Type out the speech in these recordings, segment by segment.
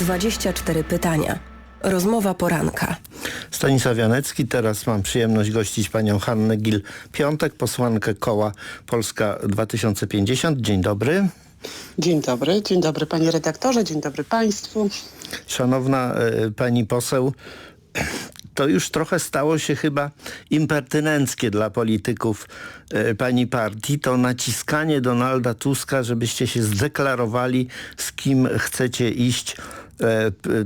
24 pytania. Rozmowa poranka. Stanisław Janecki, teraz mam przyjemność gościć panią Hannę Gil-Piątek, posłankę koła Polska 2050. Dzień dobry. Dzień dobry, dzień dobry panie redaktorze, dzień dobry państwu. Szanowna y, pani poseł, to już trochę stało się chyba impertynenckie dla polityków y, pani partii, to naciskanie Donalda Tuska, żebyście się zdeklarowali, z kim chcecie iść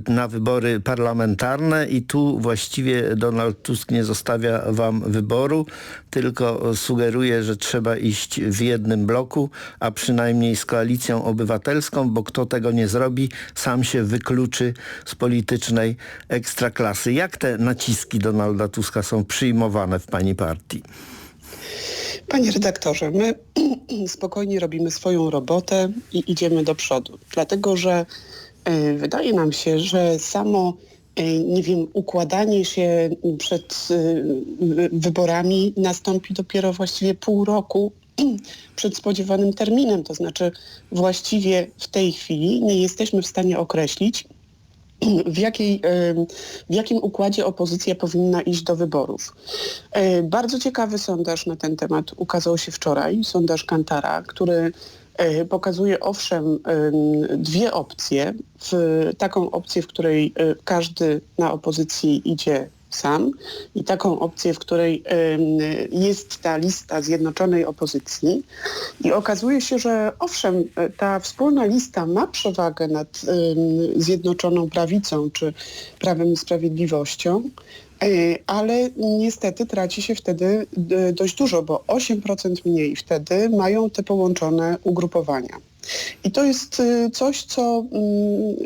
na wybory parlamentarne i tu właściwie Donald Tusk nie zostawia wam wyboru, tylko sugeruje, że trzeba iść w jednym bloku, a przynajmniej z koalicją obywatelską, bo kto tego nie zrobi, sam się wykluczy z politycznej ekstraklasy. Jak te naciski Donalda Tuska są przyjmowane w pani partii? Panie redaktorze, my spokojnie robimy swoją robotę i idziemy do przodu, dlatego że E, wydaje nam się, że samo e, nie wiem, układanie się przed e, wyborami nastąpi dopiero właściwie pół roku przed spodziewanym terminem. To znaczy właściwie w tej chwili nie jesteśmy w stanie określić, w, jakiej, w jakim układzie opozycja powinna iść do wyborów. Bardzo ciekawy sondaż na ten temat ukazał się wczoraj, sondaż Kantara, który E, pokazuje owszem dwie opcje. W taką opcję, w której e, każdy na opozycji idzie sam i taką opcję, w której jest ta lista zjednoczonej opozycji i okazuje się, że owszem, ta wspólna lista ma przewagę nad zjednoczoną prawicą czy prawem i sprawiedliwością, ale niestety traci się wtedy e, dość dużo, bo 8% mniej wtedy mają te połączone ugrupowania. I to jest e, coś, co mm,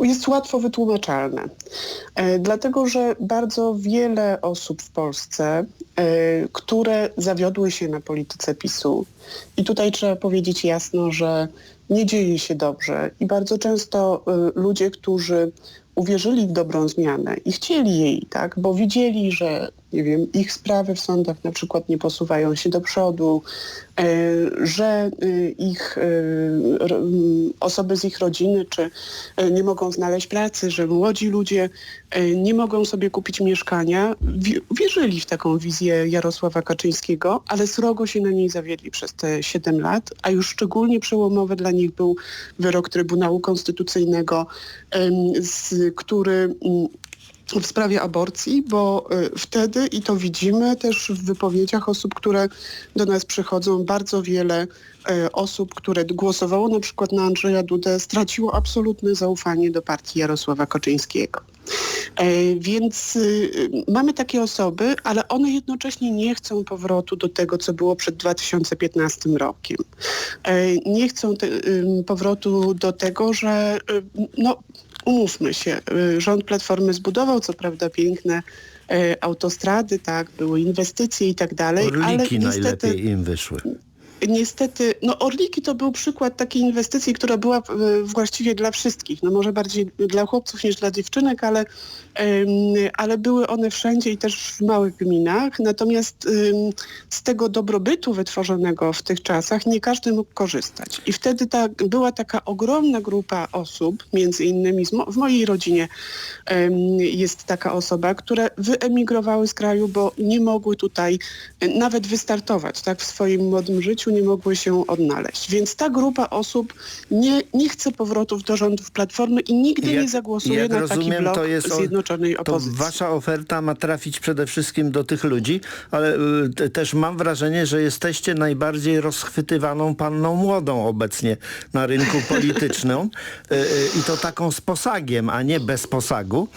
jest łatwo wytłumaczalne, dlatego że bardzo wiele osób w Polsce, które zawiodły się na polityce PiSu i tutaj trzeba powiedzieć jasno, że nie dzieje się dobrze i bardzo często ludzie, którzy uwierzyli w dobrą zmianę i chcieli jej, tak, bo widzieli, że nie wiem, ich sprawy w sądach na przykład nie posuwają się do przodu, e, że e, ich e, osoby z ich rodziny czy nie mogą znaleźć pracy, że młodzi ludzie nie mogą sobie kupić mieszkania. Wierzyli w taką wizję Jarosława Kaczyńskiego, ale srogo się na niej zawiedli przez te 7 lat, a już szczególnie przełomowy dla nich był wyrok Trybunału Konstytucyjnego, który w sprawie aborcji, bo y, wtedy, i to widzimy też w wypowiedziach osób, które do nas przychodzą, bardzo wiele y, osób, które głosowało na przykład na Andrzeja Dudę, straciło absolutne zaufanie do partii Jarosława Kaczyńskiego. E, więc y, mamy takie osoby, ale one jednocześnie nie chcą powrotu do tego, co było przed 2015 rokiem. E, nie chcą te, powrotu do tego, że no, umówmy się, y, rząd Platformy zbudował co prawda piękne y, autostrady, tak, były inwestycje i tak dalej, Orliki ale niestety, najlepiej im wyszły niestety, no Orliki to był przykład takiej inwestycji, która była e, właściwie dla wszystkich. No może bardziej dla chłopców niż dla dziewczynek, ale, ale były one wszędzie i też w małych gminach. Natomiast z tego dobrobytu wytworzonego w tych czasach nie każdy mógł korzystać. I wtedy ta, była taka ogromna grupa osób, między innymi w mojej rodzinie jest taka osoba, które wyemigrowały z kraju, bo nie mogły tutaj e, nawet wystartować tak, w swoim młodym życiu, nie mogły się odnaleźć. Więc ta grupa osób nie, nie chce powrotów do rządów Platformy i nigdy jak, nie zagłosuje na rozumiem, taki blok to jest Zjednoczonej Opozycji. To wasza oferta ma trafić przede wszystkim do tych ludzi, ale y, też mam wrażenie, że jesteście najbardziej rozchwytywaną panną młodą obecnie na rynku politycznym y, y, i to taką z posagiem, a nie bez posagu.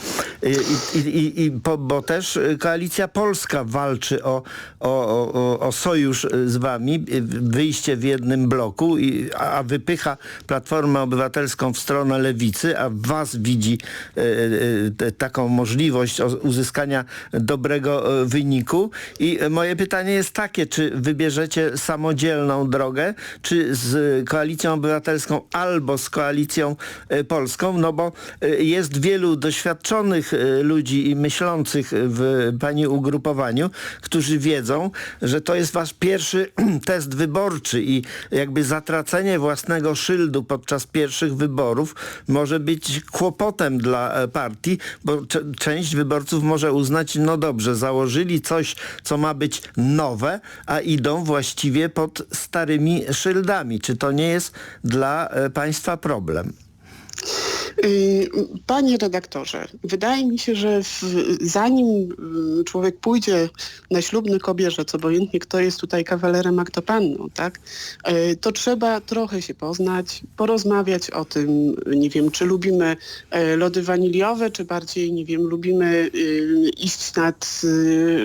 Y, I, po, bo też Koalicja Polska walczy o, o, o, o sojusz z wami wyjście w jednym bloku, i, a wypycha Platformę Obywatelską w stronę lewicy, a was widzi e, e, taką możliwość uzyskania dobrego e, wyniku. I moje pytanie jest takie, czy wybierzecie samodzielną drogę, czy z Koalicją Obywatelską albo z Koalicją Polską, no bo jest wielu doświadczonych ludzi i myślących w pani ugrupowaniu, którzy wiedzą, że to jest wasz pierwszy test wyborczy wyborczy i jakby zatracenie własnego szyldu podczas pierwszych wyborów może być kłopotem dla e, partii, bo część wyborców może uznać, no dobrze, założyli coś, co ma być nowe, a idą właściwie pod starymi szyldami. Czy to nie jest dla e, państwa problem? Y, Panie redaktorze, wydaje mi się, że w, zanim y, człowiek pójdzie na ślubny kobierzec, obojętnie kto jest tutaj kawalerem, a kto panną, tak, y, to trzeba trochę się poznać, porozmawiać o tym, nie wiem, czy lubimy lody waniliowe, czy bardziej, nie wiem, lubimy iść nad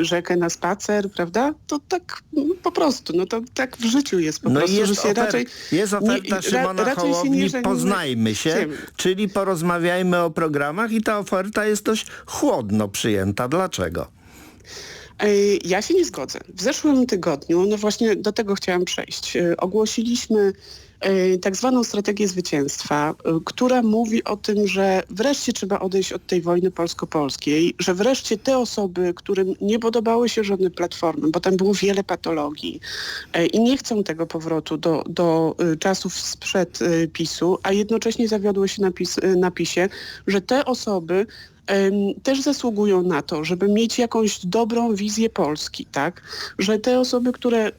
rzekę na spacer, prawda? To tak mm, po prostu, no to tak w życiu jest po No prostu, że jest, się ofer- raczej... jest oferta nie- ra- Szymona raczej się Hołowni, nie żenimy poznajmy się, czyli porozmawiajmy o programach i ta oferta jest dość chłodno przyjęta. Dlaczego? Ja się nie zgodzę. W zeszłym tygodniu, no właśnie do tego chciałam przejść, e, ogłosiliśmy e, tak zwaną strategię zwycięstwa, e, która mówi o tym, że wreszcie trzeba odejść od tej wojny polsko-polskiej, że wreszcie te osoby, którym nie podobały się żadne platformy, bo tam było wiele patologii i nie chcą tego powrotu do, do czasów sprzed PiSu, a jednocześnie zawiodły się na, PiS, na PiSie, że te osoby też zasługują na to, żeby mieć jakąś dobrą wizję Polski, tak? Że te osoby, które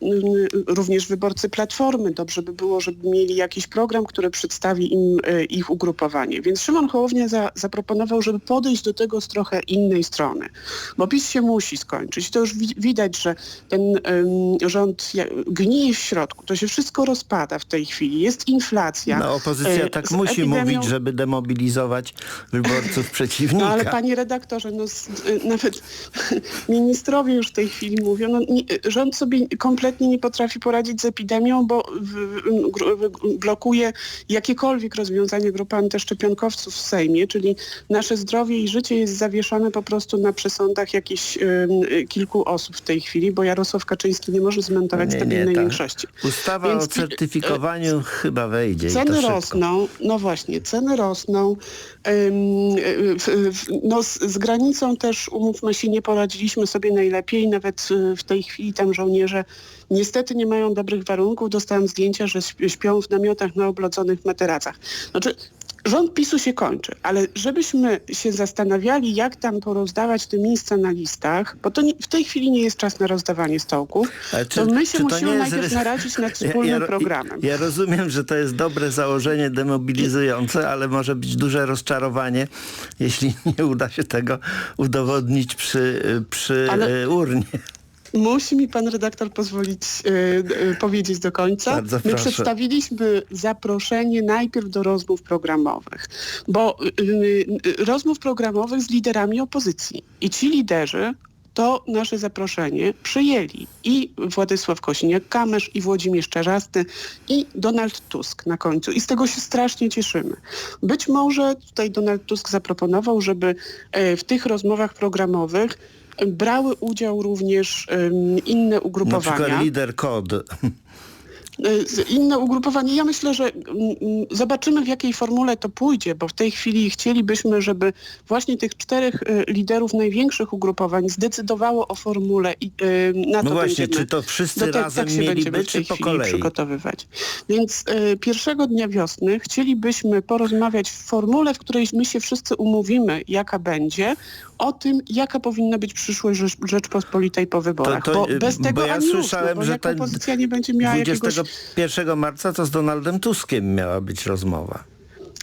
również wyborcy Platformy, dobrze by było, żeby mieli jakiś program, który przedstawi im e, ich ugrupowanie. Więc Szymon Hołownia za, zaproponował, żeby podejść do tego z trochę innej strony. Bo PiS się musi skończyć. To już wi- widać, że ten em, rząd gnije w środku. To się wszystko rozpada w tej chwili. Jest inflacja. No, opozycja E, tak musi epidemią- mówić, żeby demobilizować wyborców przeciwnika. No ale panie redaktorze, no, z, y, nawet ministrowie już w tej chwili mówią, no, nie, rząd sobie kompletnie nie potrafi poradzić z epidemią, bo w, w, blokuje jakiekolwiek rozwiązanie grupy antyszczepionkowców w Sejmie, czyli nasze zdrowie i życie jest zawieszone po prostu na przesądach jakichś y, y, kilku osób w tej chwili, bo Jarosław Kaczyński nie może nie, stabilnej tak. większości. Ustawa Więc o pi- certyfikowaniu chyba wejdzie. i to Ceny rosną, no właśnie, ceny rosną. Y, w, no z, z granicą też, umówmy się, nie poradziliśmy sobie najlepiej. Nawet y, w tej chwili tam żołnierze niestety nie mają dobrych warunków. Dostałam zdjęcia, że śp- śpią w namiotach na oblodzonych materacach. Znaczy, Rząd PiSu się kończy, ale żebyśmy się zastanawiali, jak tam porozdawać te miejsca na listach, bo to nie, w tej chwili nie jest czas na rozdawanie stołków, Ale czy- to my się musimy najpierw rys- naradzić nad Ja- wspólnym ja, ro- programem. Ja rozumiem, że to jest dobre założenie demobilizujące, ale może być duże rozczarowanie, jeśli nie uda się tego udowodnić przy, przy Ale- urnie. Musi mi pan redaktor pozwolić e, e, powiedzieć do końca. Bardzo My proszę. przedstawiliśmy zaproszenie najpierw do rozmów programowych, bo y, y, rozmów programowych z liderami opozycji. I ci liderzy to nasze zaproszenie przyjęli i Władysław Kosiniak-Kamysz, i Włodzimierz Czarzasty, i Donald Tusk na końcu. I z tego się strasznie cieszymy. Być może tutaj Donald Tusk zaproponował, żeby e, w tych rozmowach programowych brały udział również inne Na ugrupowania. przykład lider KOD. Z- inne ugrupowanie. Ja myślę, że mm, mm, zobaczymy w jakiej formule to pójdzie, bo w tej chwili chcielibyśmy, żeby właśnie tych czterech y, liderów największych ugrupowań zdecydowało o formule i y, na No to właśnie, będziemy czy to wszyscy do te- razem tak się będziemy w tej chwili przygotowywać. Więc y, pierwszego dnia wiosny chcielibyśmy porozmawiać w formule, w której my się wszyscy umówimy, jaka będzie, o tym, jaka powinna być przyszłość Rzecz, Rzeczpospolitej po wyborach. to, bo y, bez tego bo ja słyszałem, bo że ten opozycja nie będzie miała jakiegoś 21 marca to z Donaldem Tuskiem miała być rozmowa.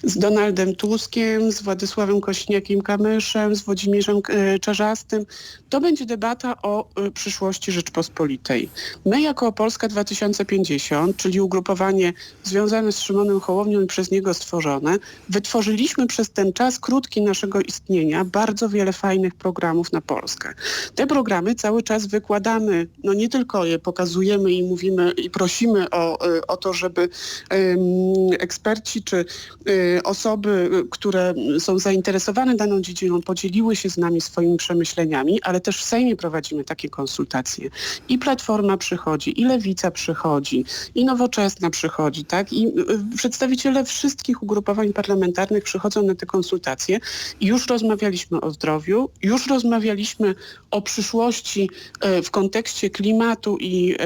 Z Donaldem Tuskiem, z Władysławem Kośniakiem-Kamyszem, z Włodzimierzem e, Czarzastym. To będzie debata o e, przyszłości Rzeczpospolitej. My jako Polska 2050, czyli ugrupowanie związane z Szymonem Hołownią i przez niego stworzone, wytworzyliśmy przez ten czas krótki naszego istnienia bardzo wiele fajnych programów na Polskę. Te programy cały czas wykładamy, no nie tylko je pokazujemy i mówimy i prosimy o, e, o to, żeby em, eksperci czy y, osoby, y, które są zainteresowane daną dziedziną, podzieliły się z nami swoimi przemyśleniami, ale też w Sejmie prowadzimy takie konsultacje. I Platforma przychodzi, i Lewica przychodzi, i Nowoczesna przychodzi, tak? I y, przedstawiciele wszystkich ugrupowań parlamentarnych przychodzą na te konsultacje. Już rozmawialiśmy o zdrowiu, już rozmawialiśmy o przyszłości w kontekście klimatu i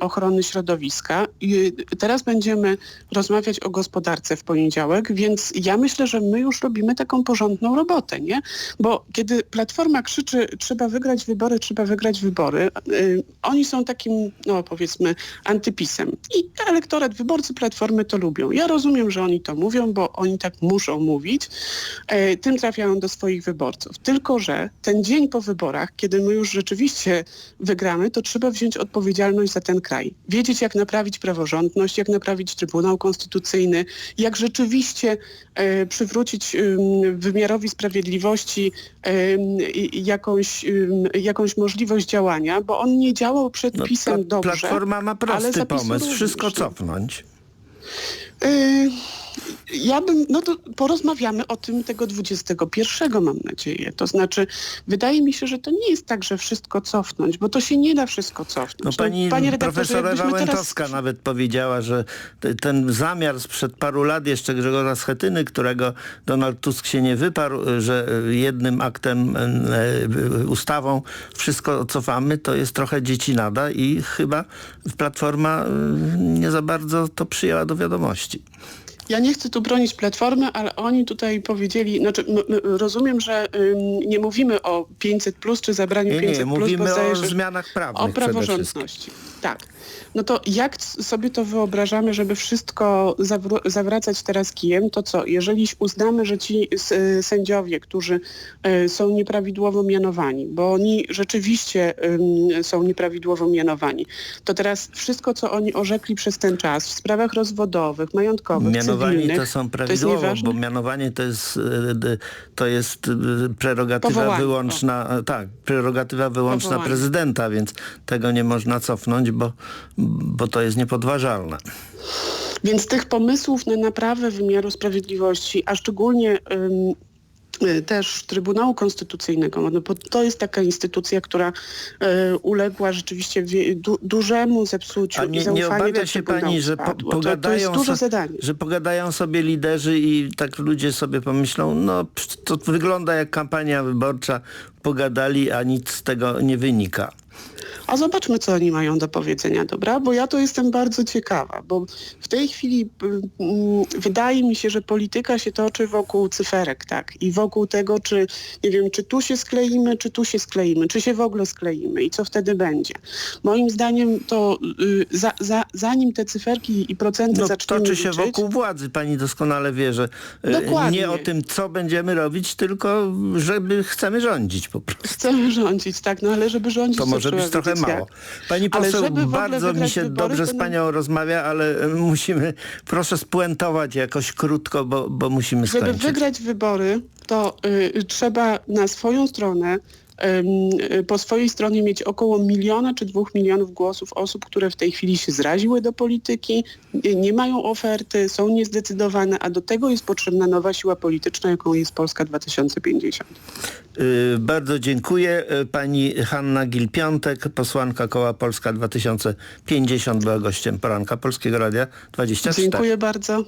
ochrony środowiska. I y, teraz będziemy rozmawiać o gospodarce w poniedziałek, więc ja myślę, że my już robimy taką porządną robotę, nie? Bo kiedy Platforma krzyczy, trzeba wygrać wybory, trzeba wygrać wybory, y, oni są takim, no powiedzmy, antypisem. I elektorat, wyborcy Platformy to lubią. Ja rozumiem, że oni to mówią, bo oni tak muszą mówić. E, tym trafiają do swoich wyborców. Tylko, że ten dzień po wyborach, kiedy my już rzeczywiście wygramy, to trzeba wziąć odpowiedzialność za ten kraj. Wiedzieć, jak naprawić praworządność, jak naprawić Trybunał Konstytucyjny, jak rzeczywiście e, przywrócić ym, wymiarowi sprawiedliwości i jakąś, jakąś możliwość działania, bo on nie działał przed No, pisem dobrze. Platforma ma prosty pomysł, wszystko cofnąć. Y, Ja bym, no to porozmawiamy o tym tego 21 mam nadzieję. To znaczy, wydaje mi się, że to nie jest tak, że wszystko cofnąć, bo to się nie da wszystko cofnąć. No pani panie redaktorze, profesor Ewa jakbyśmy teraz- Łętowska nawet powiedziała, że te- ten zamiar sprzed paru lat jeszcze Grzegorza Schetyny, którego Donald Tusk się nie wyparł, że jednym aktem, e, ustawą wszystko cofamy, to jest trochę dziecinada i chyba Platforma e, nie za bardzo to przyjęła do wiadomości. Ja nie chcę tu bronić Platformy, ale oni tutaj powiedzieli, znaczy rozumiem, że ym, nie mówimy o 500 plus czy zabraniu Nie, 500 nie, plus, mówimy o zmianach prawnych O praworządności. Tak. No to jak sobie to wyobrażamy, żeby wszystko zawr- zawracać teraz kijem, to co? Jeżeli uznamy, że ci s- y, sędziowie, którzy y, są nieprawidłowo mianowani, bo oni rzeczywiście ym, są nieprawidłowo mianowani, to teraz wszystko, co oni orzekli przez ten czas w sprawach rozwodowych, majątkowych, Mianowani to są prawidłowo, nieważne? bo mianowanie to jest, e, to jest e, prerogatywa Powołanie, wyłączna, e, tak, prerogatywa wyłączna Powołanie. prezydenta, więc tego nie można cofnąć, bo, bo to jest niepodważalne. Więc tych pomysłów na naprawę wymiaru sprawiedliwości, a szczególnie też Trybunału Konstytucyjnego, no bo to jest taka instytucja, która y, uległa rzeczywiście du, dużemu zepsuciu A i nie, zaufanie nie obawia się pani, że po, spadło. to, to pogadają so- że pogadają sobie liderzy i tak ludzie sobie pomyślą, no to wygląda jak kampania wyborcza, pogadali, a nic z tego nie wynika. A zobaczmy, co oni mają do powiedzenia, dobra? Bo ja to jestem bardzo ciekawa, bo w tej chwili y, mm, wydaje mi się, że polityka się toczy wokół cyferek, tak? I wokół tego, czy, nie wiem, czy tu się skleimy, czy tu się skleimy, czy się w ogóle skleimy i co wtedy będzie. Moim zdaniem to y, za, za, zanim te cyferki i procenty No, zaczniemy toczy się liczyć, wokół władzy. Pani doskonale wie, że e, Dokładnie. nie o tym, co będziemy robić, tylko żeby chcemy rządzić po prostu. chcemy rządzić, tak? No ale żeby rządzić, To może być trochę mało. Pani poseł, żeby bardzo mi się wybory, dobrze z panią rozmawia, ale e, musimy, proszę spuentować jakoś krótko, bo, bo musimy Żeby skończyć. wygrać wybory, to y, trzeba na swoją stronę, po swojej stronie mieć około miliona czy dwóch milionów głosów osób, które w tej chwili się zraziły do polityki, y, nie mają oferty, są niezdecydowane, a do tego jest potrzebna nowa siła polityczna, jaką jest Polska 2050. Y, Bardzo dziękuję. Y, Pani Hanna Gil-Piątek, posłanka Koła Polska 2050 była gościem poranka Polskiego Radia 24. Dziękuję bardzo.